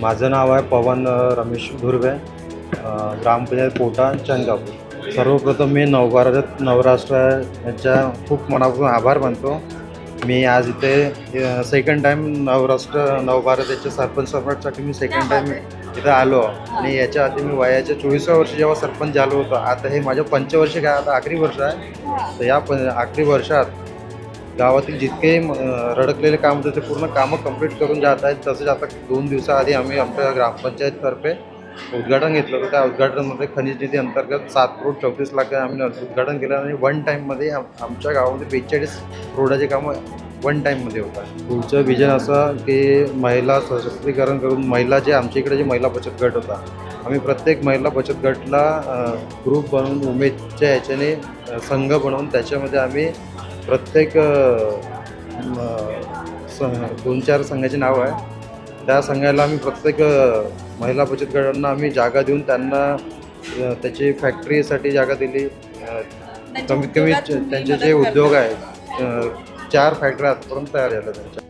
माझं नाव आहे पवन रमेश धुर्वे ग्रामपंचायत पोटा चंदापूर सर्वप्रथम मी नवभारत नवराष्ट्र यांच्या खूप मनापासून आभार मानतो. मी आज इथे सेकंड टाईम नवराष्ट्र नवभारत याच्या सरपंच सम्राटसाठी मी सेकंड टाईम इथं आलो. आणि याच्या आधी मी वयाच्या चोवीसव्या वर्षी जेव्हा सरपंच झालो होतो आता हे माझं पंचवर्षी काय आता आखरी वर्ष आहे. तर या प आखरी वर्षात गावातील जितके रडकलेले काम होते ते पूर्ण कामं कंप्लीट करून जात आहेत. तसेच आता दोन दिवसाआधी आम्ही आमच्या ग्रामपंचायततर्फे उद्घाटन घेतलं होतं. त्या उद्घाटनामध्ये खनिज निधी अंतर्गत सात करोड चौतीस लाख आम्ही उद्घाटन केलं आणि वन टाईममध्ये आम आमच्या गावामध्ये बेचाळीस रोडाचे कामं वन टाईममध्ये होतात. पुढचं विजन असं की महिला सशक्तीकरण करून महिला जे आमच्या इकडे जे महिला बचत गट होता आम्ही प्रत्येक महिला बचत गटला ग्रुप बनवून उमेदच्या याच्याने संघ बनवून त्याच्यामध्ये आम्ही प्रत्येक दोन चार संघाची नाव आहे. त्या संघाला आम्ही प्रत्येक महिला बचत गटांना आम्ही जागा देऊन त्यांना त्याची फॅक्टरीसाठी जागा दिली. कमीत कमी त्यांचे जे उद्योग आहेत चार फॅक्टऱ्या आजपर्यंत तयार झाल्या त्यांच्या